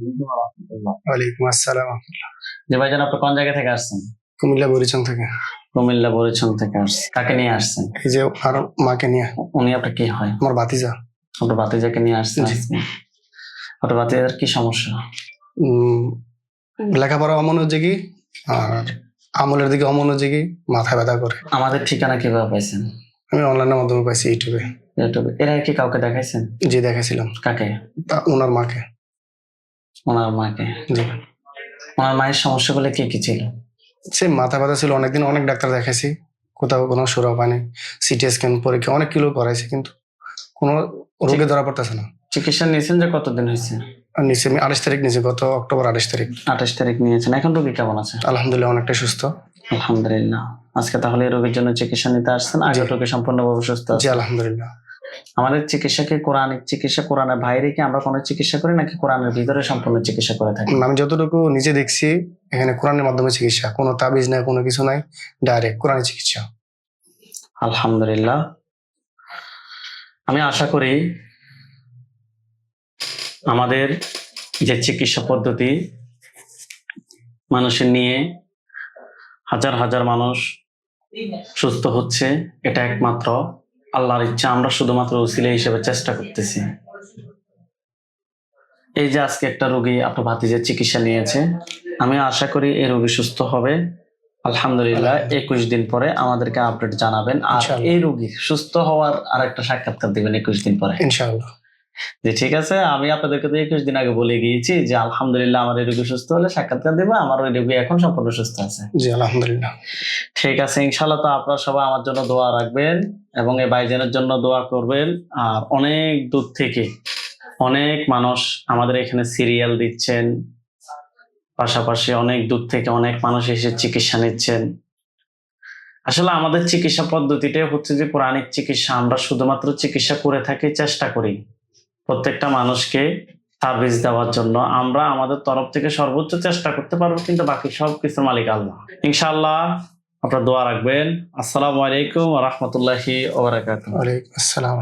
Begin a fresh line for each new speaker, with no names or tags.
ওয়ালাইকুম আসসালাম
যে ভাইজান আপনি কোন জায়গা থেকে আসছেন?
কুমিল্লা বরিচং থেকে।
কুমিল্লা বরিচং থেকে আসছেন। কাকে নিয়ে আসছেন?
এই যে আর মাকে নিয়ে।
উনি আপনার কি হয়?
আমার ভাতিজা।
আপনার বাতিজাকে নিয়ে আসছেন?
জি।
আপনার বাতিজার কি সমস্যা?
উম, লেখাপড়া অমনোযোগী আর আমলের দিকে অমনোযোগী মাথা ব্যথা করে।
আমাদের ঠিকানা কীভাবে পাইছেন?
আমি অনলাইনের মাধ্যমে পাইছি ইউটিউবে।
ইউটিউবে। এর আগে কি কাউকে দেখাইছেন?
যে দেখেছিলাম
কাকে?
তা- ওনার মাকে।
ওনার মাকে। ওনার মায়ের সমস্যাগুলো কি কি ছিল?
সে মাথা ব্যথা ছিল অনেকদিন অনেক ডাক্তার দেখাইছি কোথাও কোনো সুরা সিটি স্ক্যান পরীক্ষা অনেক কিলো করাইছি কিন্তু কোনো রোগে ধরা পড়তেছে না।
চিকিৎসা নিয়েছেন যে কতদিন হয়েছে?
নিচে আমি আঠাশ তারিখ নিয়েছি গত অক্টোবর আঠাশ তারিখ।
আঠাশ তারিখ নিয়েছেন এখন রোগী কেমন আছে?
আলহামদুলিল্লাহ অনেকটা সুস্থ।
আলহামদুলিল্লাহ। আজকে তাহলে রোগীর জন্য চিকিৎসা নিতে আসছেন আগে। রোগী সম্পূর্ণভাবে সুস্থ আছে।
আলহামদুলিল্লাহ।
আমাদের চিকিৎসাকে কোরআনিক চিকিৎসা কোরআনের বাইরে কি আমরা কোনো চিকিৎসা করি নাকি কোরআনের ভিতরে সম্পূর্ণ চিকিৎসা করে থাকি?
আমি যতটুকু নিজে দেখছি এখানে কোরআনের মাধ্যমে চিকিৎসা। কোনো তাবিজ নাই কোনো কিছু নাই ডাইরেক্ট কোরআনের চিকিৎসা।
আলহামদুলিল্লাহ। আমি আশা করি আমাদের যে চিকিৎসা পদ্ধতি মানুষের নিয়ে হাজার হাজার মানুষ সুস্থ হচ্ছে এটা একমাত্র আল্লাহর ইচ্ছা আমরা শুধুমাত্র উসিলে হিসেবে চেষ্টা করতেছি। এই যে আজকে একটা রোগী আপনার ভাতিজের চিকিৎসা নিয়েছে আমি আশা করি এই রোগী সুস্থ হবে। আলহামদুলিল্লাহ একুশ দিন পরে আমাদেরকে আপডেট জানাবেন। আর এই রোগী সুস্থ হওয়ার আর একটা সাক্ষাৎকার দিবেন একুশ দিন পরে।
ইনশাআল্লাহ।
যে ঠিক আছে আমি আপনাদেরকে তো একুশ দিন আগে বলে গিয়েছি যে আলহামদুলিল্লাহ আমার রোগী সুস্থ হলে সাক্ষাৎকার দেবো আমার ওই রোগী এখন সম্পূর্ণ সুস্থ আছে।
জি আলহামদুলিল্লাহ।
ঠিক আছে ইনশাল্লাহ তো আপনারা সবাই আমার জন্য দোয়া রাখবেন এবং এই ভাইজানের জন্য দোয়া করবেন। আর অনেক দূর থেকে অনেক মানুষ আমাদের এখানে সিরিয়াল দিচ্ছেন পাশাপাশি অনেক দূর থেকে অনেক মানুষ এসে চিকিৎসা নিচ্ছেন। আসলে আমাদের চিকিৎসা পদ্ধতিটাই হচ্ছে যে পুরাণিক চিকিৎসা আমরা শুধুমাত্র চিকিৎসা করে থাকি চেষ্টা করি। প্রত্যেকটা মানুষকে সার্ভিস দেওয়ার জন্য আমরা আমাদের তরফ থেকে সর্বোচ্চ চেষ্টা করতে পারব, কিন্তু বাকি সব কিছুর মালিক আল্লাহ। ইনশাল্লাহ আপনার দোয়া রাখবেন। আসসালামু আলাইকুম রহমতুল্লাহি
ওবরাকাত আসসালাম